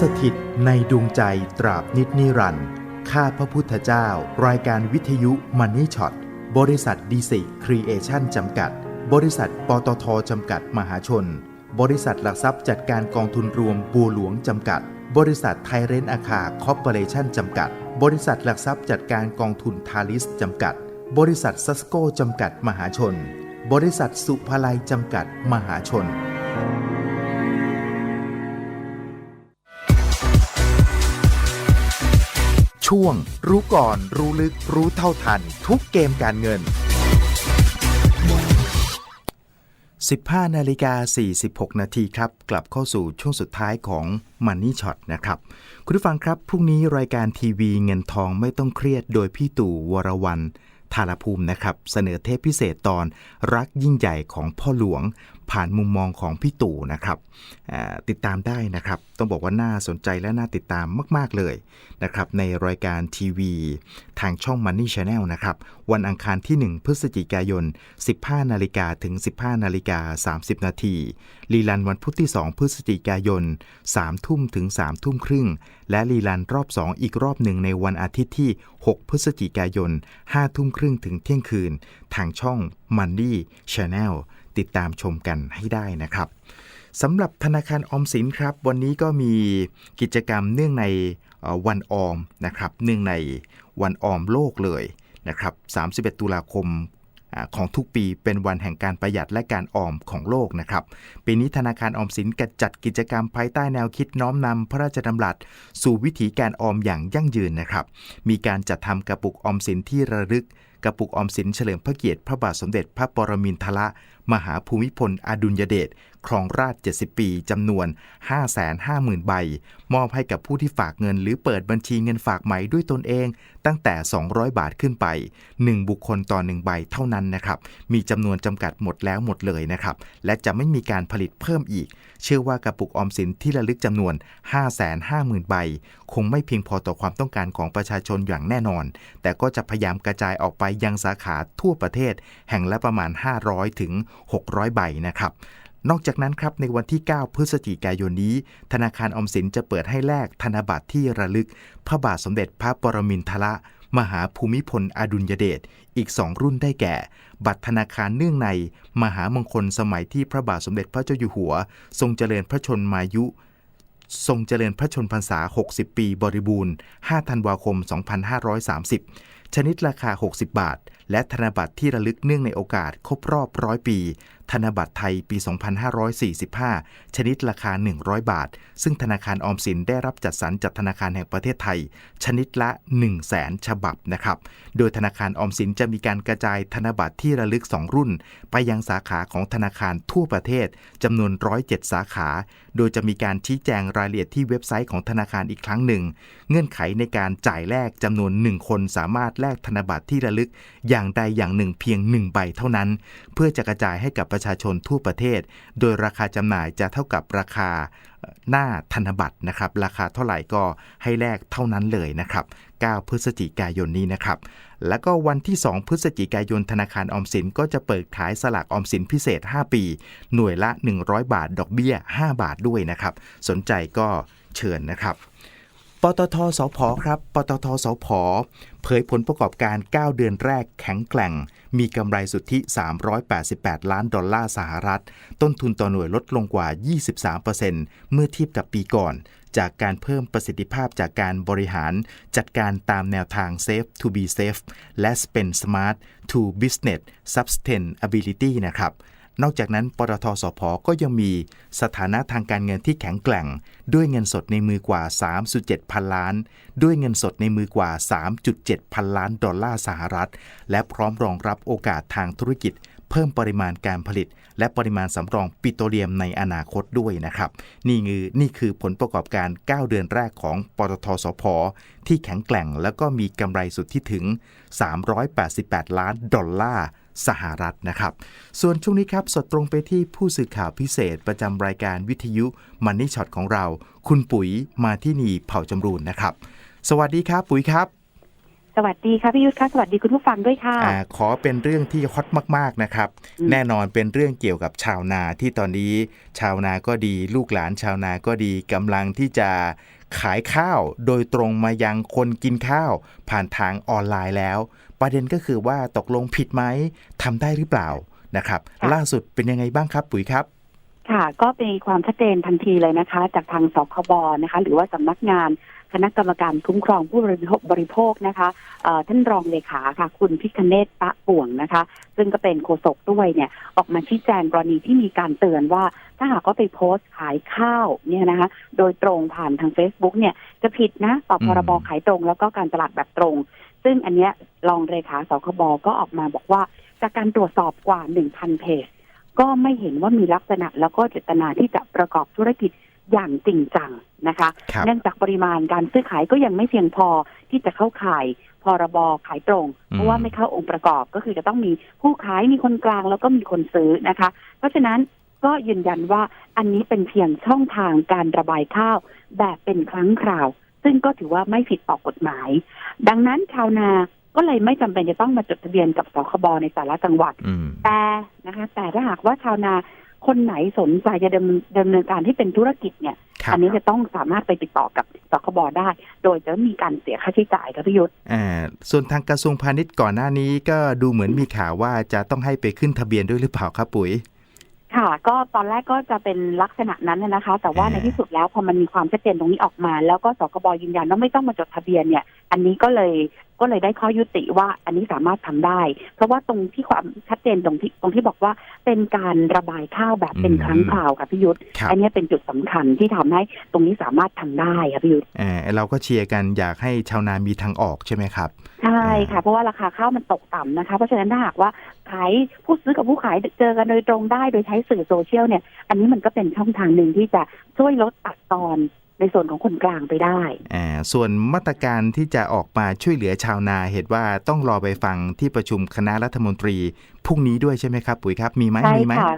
สถิตในดวงใจตราบนิจนิรันดร์ข้าพระพุทธเจ้า รายการวิทยุมันนี่ช็อต บริษัทดีสิครีเอชั่นจำกัด บริษัทปตทจำกัดมหาชน บริษัทหลักทรัพย์จัดการกองทุนรวมบัวหลวงจำกัด บริษัทไทยเรนอาคาคอร์ปอเรชั่นจำกัด บริษัทหลักทรัพย์จัดการกองทุนทาลิสจำกัด บริษัทซัสโกจำกัดมหาชน บริษัทสุภาลัยจำกัดมหาชน ช่วง รู้ก่อนรู้ลึกรู้เท่าทัน ทุกเกมการเงิน 15 นาฬิกา 46 นาทีครับ กลับเข้าสู่ช่วงสุดท้ายของ Money Shot นะครับ คุณผู้ฟังครับ พรุ่งนี้รายการทีวีเงินทองไม่ต้องเครียดโดยพี่ตู่วรวันธารภูมินะครับ เสนอเทปพิเศษตอนรักยิ่งใหญ่ของพ่อหลวงผ่านมุมมองของพี่ตู่นะครับติดตามได้นะครับ ต้องบอกว่าน่าสนใจและน่าติดตามมาก ๆ เลยนะครับ ในรายการทีวี ทางช่อง Money Channel นะครับ วันอังคารที่ 1 พฤศจิกายน 15 นาฬิกาถึง 15 นาฬิกา 30 นาทีรีลันวันพุธที่ 2 พฤศจิกายน 3 ทุ่มถึง 3 ทุ่มครึ่ง และรีลันรอบ 2 อีกรอบหนึ่งในวันอาทิตย์ที่ 6 พฤศจิกายน 5 ทุ่มครึ่งถึงเที่ยงคืน ทางช่อง Money Channel ติดตามชมกันให้ได้นะครับสำหรับธนาคารออมสินครับ วันนี้ก็มีกิจกรรมเนื่องในวันออมนะครับเนื่องในวันออมโลกเลยนะครับ31 ตุลาคมของทุกปีเป็นวันแห่งการประหยัดและการออมของโลกนะครับ ปีนี้ธนาคารออมสินกจัดกิจกรรมภายใต้แนวคิดน้อมนำพระราชดำรัส สู่วิถีการออมอย่างยั่งยืนนะครับ มีการจัดทำกระปุกออมสินที่ระลึกกระปุกออมสินเฉลิมพระเกียรติพระบาทสมเด็จพระปรมินทร มหาภูมิพลอดุลยเดชครองราช 70 ปีจำนวน 550,000 ใบ มอบให้กับผู้ที่ฝากเงิน หรือเปิดบัญชีเงินฝากใหม่ด้วยตนเอง ตั้งแต่ 200 บาทขึ้นไป 1 บุคคลต่อ 1 ใบเท่านั้นนะครับ มีจำนวนจำกัดหมดแล้วหมดเลยนะครับ และจะไม่มีการผลิตเพิ่มอีก เชื่อว่ากระปุกออมสินที่ระลึกจำนวน 550,000 ใบ คงไม่เพียงพอต่อความต้องการของประชาชนอย่างแน่นอน แต่ก็จะพยายามกระจายออกไปยังสาขาทั่วประเทศ แห่งละประมาณ 500 ถึง600 ใบนะครับ นอกจากนั้นครับในวันที่ 9 พฤศจิกายนนี้ ธนาคารอมสินจะเปิดให้แลกธนบัตรที่ระลึก พระบาทสมเด็จพระปรมินทรมหาภูมิพลอดุลยเดชอีก 2 รุ่นได้แก่ บัตรธนาคารเนื่องใน มหามงคลสมัยที่พระบาทสมเด็จพระเจ้าอยู่หัว ทรงเจริญพระชนมายุ ทรงเจริญพระชนพรรษา 60 ปีบริบูรณ์ 5 ธันวาคม 2530 ชนิดราคา 60 บาท และธนบัตรที่ระลึกเนื่องในโอกาสครบรอบร้อยปี ธนบัตรไทยปี 2545 ชนิดราคา 100 บาท ซึ่งธนาคารออมสินได้รับจัดสรรจากธนาคารแห่งประเทศไทย ชนิดละ 1 0 0 0 0แสนฉบับนะครับ โดยธนาคารออมสินจะมีการกระจายธนบัตรที่ระลึก 2 รุ่น ไปยังสาขาของธนาคารทั่วประเทศจำนวน 107 สาขา โดยจะมีการชี้แจงรายละเอียดที่เว็บไซต์ของธนาคารอีกครั้งหนึ่ง เงื่อนไขในการจ่ายแลกจำนวน 1 คนสามารถแลกธนบัตรที่ระลึก อย่างใดอย่างหนึ่งเพียง 1 ใบเท่านั้น เพื่อจะกระจายให้กับประชาชนทั่วประเทศ โดยราคาจำหน่ายจะเท่ากับราคาหน้าธนบัตรนะครับ ราคาเท่าไหร่ก็ให้แลกเท่านั้นเลยนะครับ 9 พฤศจิกายนนี้นะครับ แล้วก็วันที่ 2 พฤศจิกายนธนาคารออมสินก็จะเปิดขายสลากออมสินพิเศษ 5 ปี หน่วยละ 100 บาท ดอกเบี้ย 5 บาทด้วยนะครับ สนใจก็เชิญนะครับ ปตทสพครับ ปตทสพเผยผลประกอบการ 9 เดือนแรกแข็งแกร่ง มีกำไรสุทธิ 388 ล้านดอลลาร์สหรัฐ ต้นทุนต่อหน่วยลดลงกว่า 23%เมื่อเทียบกับปีก่อน จากการเพิ่มประสิทธิภาพจากการบริหาร จัดการตามแนวทาง Safe to be safe และ Spend Smart to Business Sustainability นะครับ นอกจากนั้นปตทสพก็ยังมีสถานะทางการเงินที่แข็งแกร่ง ด้วยเงินสดในมือกว่า 3.7 พันล้าน ด้วยเงินสดในมือกว่า 3.7 พันล้านดอลลาร์สหรัฐ และพร้อมรองรับโอกาสทางธุรกิจ เพิ่มปริมาณการผลิต และปริมาณสำรองปิโตรเลียมในอนาคตด้วยนะครับ นี่คือนี่คือผลประกอบการ 9 เดือนแรกของปตทสพที่แข็งแกร่ง แล้วก็มีกำไรสุทธิถึง 388 ล้านดอลลาร์ สหรัฐนะครับ ส่วนช่วงนี้ครับ สดตรงไปที่ผู้สื่อข่าวพิเศษประจำรายการวิทยุมันนี่ช็อตของเรา คุณปุ๋ยมาที่นีเผ่าจำรูนนะครับ สวัสดีครับปุ๋ยครับ สวัสดีค่ะพี่ยุทธค่ะสวัสดีคุณผู้ฟังด้วยค่ะอ่าขอเป็นเรื่องที่ฮอตมาก ๆ นะครับอืมแน่นอนเป็นเรื่องเกี่ยวกับชาวนาที่ตอนนี้ ชาวนาก็ดี ลูกหลานชาวนาก็ดีกำลังที่จะขายข้าวโดยตรงมายังคนกินข้าว ผ่านทางออนไลน์แล้ว ประเด็นก็คือว่าตกลงผิดไหมทำได้หรือเปล่านะครับค่ะล่าสุดเป็นยังไงบ้างครับปุ๋ยครับค่ะ ก็เป็นความชัดเจนทันทีเลยนะคะ จากทางสคบนะคะ หรือว่าสำนักงานคณะกรรมการคุ้มครองผู้บริโภคบริโภคนะคะเอ่อท่านรองเลขาค่ะ คุณพิคเนตปะป่วงนะคะ ซึ่งก็เป็นโฆษกด้วยเนี่ย ออกมาชี้แจงกรณีที่มีการเตือนว่า ถ้าหากว่าไปโพสต์ขายข้าวเนี่ยนะคะ โดยตรงผ่านทาง Facebook เนี่ยจะผิดนะ ต่อพรบอืมขายตรงแล้วก็การตลาดแบบตรง ซึ่งอันเนี้ยรองเลขาสคบก็ออกมาบอกว่า จากการตรวจสอบกว่า 1,000 เพจ ก็ไม่เห็นว่ามีลักษณะแล้วก็เจตนาที่จะประกอบธุรกิจอย่างจริงจังนะคะครับเนื่องจากปริมาณการซื้อขายก็ยังไม่เพียงพอที่จะเข้าข่ายพรบขายตรง เพราะว่าไม่เข้าองค์ประกอบก็คือจะต้องมีผู้ขายมีคนกลางแล้วก็มีคนซื้อนะคะ เพราะฉะนั้นก็ยืนยันว่าอันนี้เป็นเพียงช่องทางการระบายข้าวแบบเป็นครั้งคราว ซึ่งก็ถือว่าไม่ผิดต่อกฎหมายดัง นั้นชาวนาก็เลยไม่จำเป็นจะต้องมาจดทะเบียนกับสคบในแต่ละจังหวัดอืมแต่นะคะ แต่ถ้าหากว่าชาวนาคนไหนสนใจจะดำดำเนินการที่เป็นธุรกิจเนี่ยครับอันนี้จะต้องสามารถไปติดต่อกับสคบได้ โดยจะไม่มีการเสียค่าใช้จ่ายครับพี่ยุทธอ่า ส่วนทางกระทรวงพาณิชย์ก่อนหน้านี้ก็ดูเหมือนมีข่าวว่าจะต้องให้ไปขึ้นทะเบียนด้วยหรือเปล่าครับปุ๋ย ค่ะ ก็ตอนแรกก็จะเป็นลักษณะนั้นน่ะนะคะ แต่ว่าอ่าในที่สุดแล้วพอมันมีความชัดเจนตรงนี้ออกมา แล้วก็สคบยืนยันว่าไม่ต้องมาจดทะเบียนเนี่ย อันนี้ก็เลยก็เลยได้ข้อยุติว่าอันนี้สามารถทำได้ เพราะว่าตรงที่ความชัดเจนตรงที่ตรงที่บอกว่าเป็นการระบายข้าวแบบเป็นครั้งคราวค่ะพี่ยุทธครับอันนี้เป็นจุดสำคัญที่ทำให้ตรงนี้สามารถทำได้ค่ะพี่ยุทธอ่าเราก็เชียร์กันอยากให้ชาวนามีทางออกใช่ไหมครับ ใช่ค่ะ เพราะว่าราคาข้าวมันตกต่ำนะคะ เพราะฉะนั้นถ้าหากว่าขายผู้ซื้อกับผู้ขายเจอกันโดยตรงได้โดยใช้สื่อโซเชียลเนี่ย อันนี้มันก็เป็นช่องทางหนึ่งที่จะช่วยลดตัดตอน ในส่วนของคนกลางไปได้อ่าส่วนมาตรการที่จะออกมาช่วยเหลือชาวนาเห็นว่าต้องรอไปฟังที่ประชุมคณะรัฐมนตรีพรุ่งนี้ด้วยใช่ไหมครับ ปุ๋ยครับ มีไหมใช่มีไหมค่ะ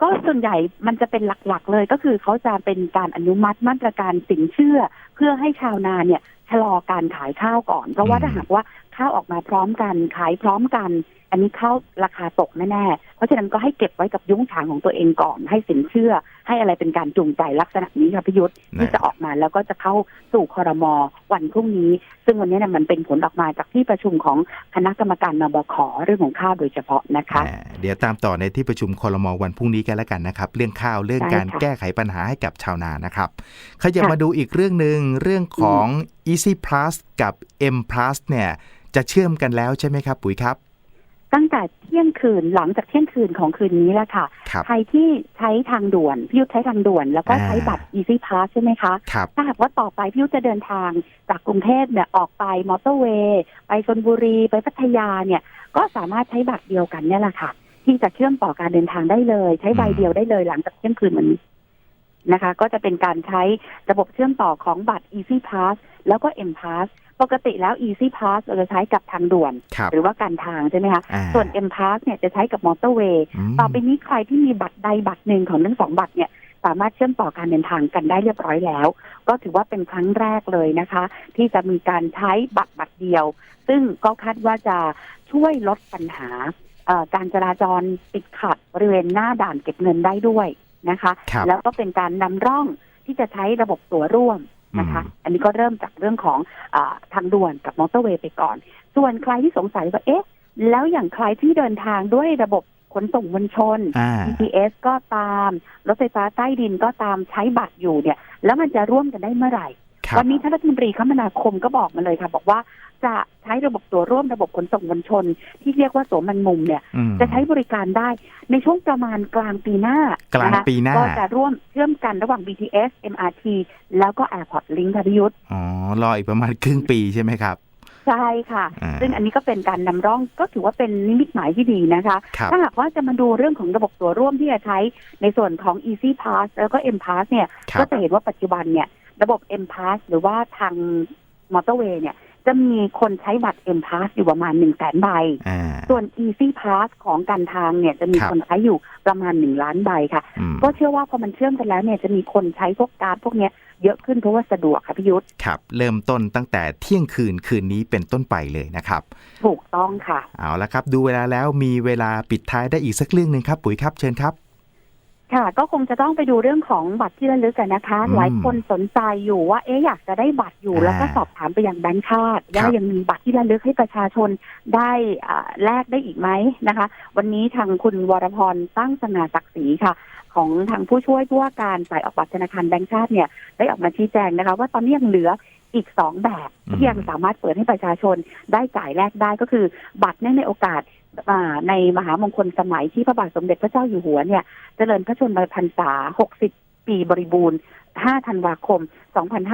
ก็ส่วนใหญ่มันจะเป็นหลักๆ เลยก็คือเขาจะเป็นการอนุมัติมาตรการสินเชื่อ เพื่อให้ชาวนาเนี่ยชะลอการขายข้าวก่อน เพราะว่าอืมถ้าหากว่า ข้าวออกมาพร้อมกันขายพร้อมกัน อันนี้ข้าวราคาตกแน่ๆเพราะฉะนั้นก็ให้เก็บไว้กับยุ้งฉางของตัวเองก่อน ให้สินเชื่อ ให้อะไรเป็นการจูงใจลักษณะนี้ค่ะพิยุทธ์ที่จะออกมาแล้วก็จะเข้าสู่คอรมอวันพรุ่งนี้ ซึ่งวันนี้เนี่ยมันเป็นผลออกมาจากที่ประชุมของคณะกรรมการนบขเรื่องของข้าวโดยเฉพาะนะคะอ่าเดี๋ยวตามต่อในที่ประชุมคอรมอวันพรุ่งนี้กันแล้วกันนะครับ เรื่องข้าวเรื่องใช่การค่ะแก้ไขปัญหาให้กับชาวนานะครับขยับค่ะมาดูอีกเรื่องหนึ่งเรื่องของ Easy Plus กับ M Plus เนี่ย จะเชื่อมกันแล้วใช่ไหมครับ ปุ๋ยครับ ตั้งแต่เที่ยงคืนหลังจากเที่ยงคืนของคืนนี้แล้วค่ะครับใครที่ใช้ทางด่วนพี่ยุทธใช้ทางด่วน แล้วก็อ่าใช้บัตร Easy Pass ใช่ไหมคะครับถ้าหากว่าต่อไปพี่ยุทธจะเดินทางจากกรุงเทพเนี่ยออกไปมอเตอร์เวย์ไปชนบุรี ไปพัทยาเนี่ย ก็สามารถใช้บัตรเดียวกันเนี่ยแหละค่ะ ที่จะเชื่อมต่อการเดินทางได้เลย ใช้ใบอืมเดียวได้เลยหลังจากเที่ยงคืนวันนี้ นะคะ ก็จะเป็นการใช้ระบบเชื่อมต่อของบัตร Easy Pass แล้วก็ M Pass ปกติแล้ว Easy Pass เราจะใช้กับทางด่วนครับหรือว่าการทางใช่ไหมคะอ่าส่วน M Pass เนี่ยจะใช้กับมอเตอร์เวย์มต่อไปนี้ใครที่มีบัตรใดบัตรหนึ่งของทั้งสองบัตรเนี่ยสามารถเชื่อมต่อการเดินทางกันได้เรียบร้อยแล้ว ก็ถือว่าเป็นครั้งแรกเลยนะคะ ที่จะมีการใช้บัตรบัตรเดียว ซึ่งก็คาดว่าจะช่วยลดปัญหาเอ่อการจราจรติดขัดบริเวณหน้าด่านเก็บเงินได้ด้วย นะคะ ครับ แล้วก็เป็นการนำร่องที่จะใช้ระบบตั๋วร่วมนะคะอืมอันนี้ก็เริ่มจากเรื่องของอาทางด่วนกับมอเตอร์เวย์ไปก่อน ส่วนใครที่สงสัยว่าเอ๊ะ แล้วอย่างใครที่เดินทางด้วยระบบขนส่งมวลชน อ่า BTS ก็ตาม รถไฟฟ้าใต้ดินก็ตามใช้บัตรอยู่เนี่ย แล้วมันจะร่วมกันได้เมื่อไหร่ ครับ วันนี้ท่านรัฐมนตรีคมนาคมก็บอกมาเลยค่ะ บอกว่า จะใช้ระบบตัวร่วมระบบขนส่งมวลชน ที่เรียกว่าสวมมันมุมเนี่ยอืมจะใช้บริการได้ในช่วงประมาณกลางปีหน้ากลางนะคะปีหน้า ก็จะร่วมเชื่อมกันระหว่าง BTS MRT แล้วก็ Airport Link ค่ะพิยุทธอ๋อ รออีกประมาณครึ่งปีใช่ไหมครับใช่ค่ะอ่าซึ่งอันนี้ก็เป็นการนำร่องก็ถือว่าเป็นนิมิตหมายที่ดีนะคะครับถ้าหากว่าจะมาดูเรื่องของระบบตัวร่วมที่จะใช้ในส่วนของ Easy Pass แล้วก็ M Pass เนี่ยครัก็บจะเห็นว่าปัจจุบันเนี่ย ระบบ M Pass หรือว่าทางมอเตอร์เวย์เนี่ย จะมีคนใช้บัตร M Pass อยู่ประมาณ1 0 0 0 0แสนใบอ่าส่วน Easy Pass ของการทางเนี่ยจะมีครับคนใช้อยู่ประมาณ1ล้านใบค่ะอืมก็เชื่อว่าพอมันเชื่อมกันแล้วเนี่ยจะมีคนใช้พวกการ์ดพวกเนี้ยเยอะขึ้นเพราะว่าสะดวกค่ะพี่ยุทธครับ เริ่มต้นตั้งแต่เที่ยงคืนคืนนี้เป็นต้นไปเลยนะครับ ถูกต้องค่ะ เอาละครับ ดูเวลาแล้วมีเวลาปิดท้ายได้อีกสักเรื่องหนึ่งครับ ปุ๋ยครับเชิญครับ ค่ะ ก็คงจะต้องไปดูเรื่องของบัตรที่ระลึกกันนะคะอืมหลายคนสนใจอยู่ว่าเอ๊ะอยากจะได้บัตรอยู่อ่าแล้วก็สอบถามไปยังแบงค์ชาติครัว่าบยังมีบัตรที่ระลึกให้ประชาชนได้อ่าแลกได้อีกไหมนะคะ วันนี้ทางคุณวรพรตั้งสง่าศักดิ์ศรีค่ะ ของทางผู้ช่วยผู้ว่าการฝ่ายออกบัตรธนาคารแบงค์ชาติเนี่ยได้ออกมาชี้แจงนะคะ ว่าตอนนี้ยังเหลืออีกสองแบบอืมที่ยังสามารถเปิดให้ประชาชนได้จ่ายแลกได้ก็คือ บัตรเนื่องในโอกาสอ่า ในมหามงคลสมัยที่พระบาทสมเด็จพระเจ้าอยู่หัวเนี่ยเจริญพระชนมพรรษา 60 ปีบริบูรณ์ 5 ธันวาคม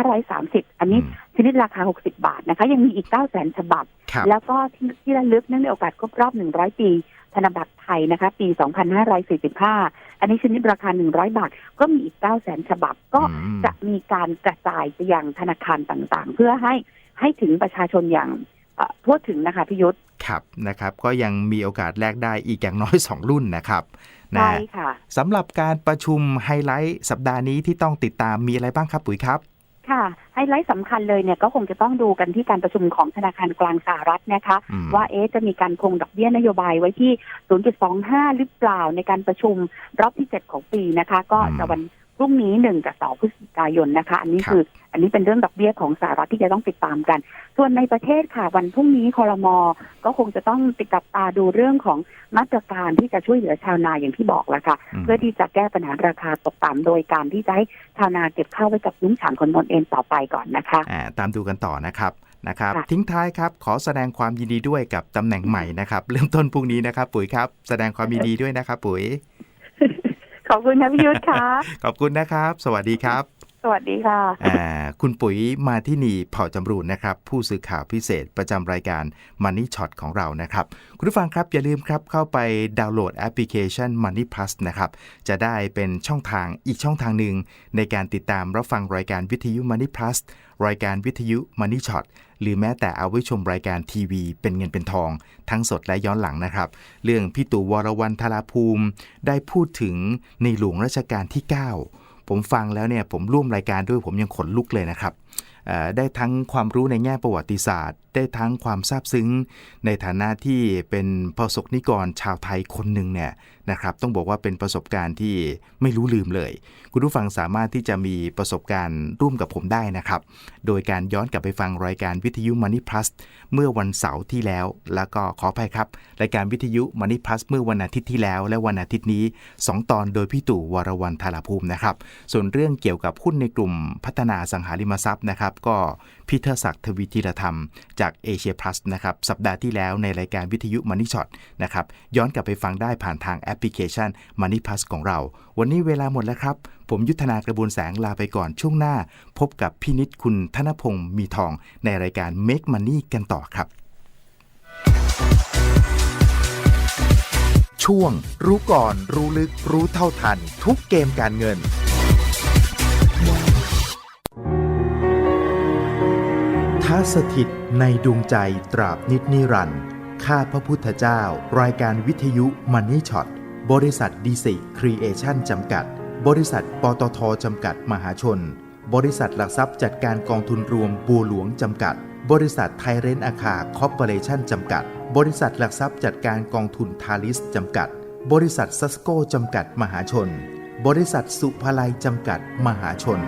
2530 อันนี้อืมชนิดราคา 60 บาทนะคะ ยังมีอีก9แสนฉบับครับ แล้วก็ที่ที่ระลึกเนื่องในโอกาสครบรอบ 100 ปีธนบัตรไทยนะคะ ปี 2545 อันนี้ชนิดราคา 100 บาท ก็มีอีก9แสนฉบับ ก็อืมจะมีการกระจายไปยังธนาคารต่างๆ เพื่อให้ให้ถึงประชาชนอย่างเอ่อ ทั่วถึงนะคะพิยุทธครับนะครับ ก็ยังมีโอกาสแลกได้อีกอย่างน้อย 2 รุ่นนะครับนะใช่ค่ะสำหรับการประชุมไฮไลท์สัปดาห์นี้ที่ต้องติดตามมีอะไรบ้างครับปุ๋ยครับค่ะไฮไลท์สำคัญเลยเนี่ยก็คงจะต้องดูกันที่การประชุมของธนาคารกลางสหรัฐนะคะอืมว่าเอ๊ะจะมีการคงดอกเบี้ยนโยบายไว้ที่ 0.25 หรือเปล่าในการประชุมรอบที่ 7 ของปีนะคะ ก็อืมจะวัน พรุ่งนี้1กับ2พฤศจิกายนนะคะ อันนี้ครับคือ อันนี้เป็นเรื่องดอกเบี้ยของสหรัฐที่จะต้องติดตามกัน ส่วนในประเทศค่ะ วันพรุ่งนี้คอรมอก็คงจะต้องติดกับตาดูเรื่องของมาตรการที่จะช่วยเหลือชาวนาอย่างที่บอกแล้วค่ะอืมเพื่อที่จะแก้ปัญหาราคาตกต่ำโดยการที่จะให้ชาวนาเก็บข้าวไว้กับยุ้งฉางคนนนเองต่อไปก่อนนะคะอ่าตามดูกันต่อนะครับนะครับค่ะทิ้งท้ายครับ ขอแสดงความยินดีด้วยกับตำแหน่งใหม่นะครับ เริ่มต้นพรุ่งนี้นะครับ ปุ๋ยครับ แสดงความยินดีด้วยนะครับ ปุ๋ย ขอบคุณค่ะพี่ยุทธค่ะ ขอบคุณนะครับ สวัสดีครับ สวัสดีค่ะอ่าคุณปุ๋ยมาที่นี่เผ่าจำรูนนะครับ ผู้สื่อข่าวพิเศษประจำรายการ Money Shot ของเรานะครับ คุณผู้ฟังครับอย่าลืมครับเข้าไปดาวน์โหลดแอปพลิเคชัน Money Plus นะครับ จะได้เป็นช่องทางอีกช่องทางหนึ่งในการติดตามรับฟังรายการวิทยุ Money Plus รายการวิทยุ Money Shot หรือแม้แต่เอาไว้ชมรายการทีวี เป็นเงินเป็นทอง ทั้งสดและย้อนหลังนะครับ เรื่องพี่ตู่วรวันธราภูมิ ได้พูดถึงในหลวงรัชกาลที่ 9 ผมฟังแล้วเนี่ยผมร่วมรายการด้วยผมยังขนลุกเลยนะครับได้ทั้งความรู้ในแง่ประวัติศาสตร์ ได้ทั้งความซาบซึ้ง ในฐานะที่เป็นประสบนิกรชาวไทยคนหนึ่งเนี่ย นะครับต้องบอกว่าเป็นประสบการณ์ที่ไม่รู้ลืมเลย คุณผู้ฟังสามารถที่จะมีประสบการณ์ร่วมกับผมได้นะครับ โดยการย้อนกลับไปฟังรายการวิทยุ Money Plus เมื่อวันเสาร์ที่แล้ว แล้วก็ขออภัยครับ รายการวิทยุ Money Plus เมื่อวันอาทิตย์ที่แล้ว และวันอาทิตย์นี้ 2 ตอนโดยพี่ตู่วรวันธารภูมินะครับ ส่วนเรื่องเกี่ยวกับหุ้นในกลุ่มพัฒนาสังหาริมทรัพย์นะครับ ก็พีเทอร์ศักดิ์ทวีธีรธรรมจากเอเชียพลัสนะครับสัปดาห์ที่แล้วในรายการวิทยุ Money Shot นะครับย้อนกลับไปฟังได้ผ่านทางแอปพลิเคชัน Money Plus ของเรา วันนี้เวลาหมดแล้วครับ ผมยุทธนากระบวนแสงลาไปก่อนช่วงหน้า พบกับพี่นิดคุณธนพงศ์มีทอง ในรายการ Make Money กันต่อครับ ช่วง รู้ก่อน รู้ลึก รู้เท่าทัน ทุกเกมการเงินถ้าสถิตในดวงใจตราบนิดนิรันดร์ข้าพระพุทธเจ้า รายการวิทยุมันนี่ช็อต บริษัทดีสิครีเอชั่นจำกัด บริษัทปตทจำกัดมหาชน บริษัทหลักทรัพย์จัดการกองทุนรวมบัวหลวงจำกัด บริษัทไทยเรนอาคาคอร์ปอเรชั่นจำกัด บริษัทหลักทรัพย์จัดการกองทุนทาลิสจำกัด บริษัทซัสโกจำกัดมหาชน บริษัทสุภาลัยจำกัดมหาชน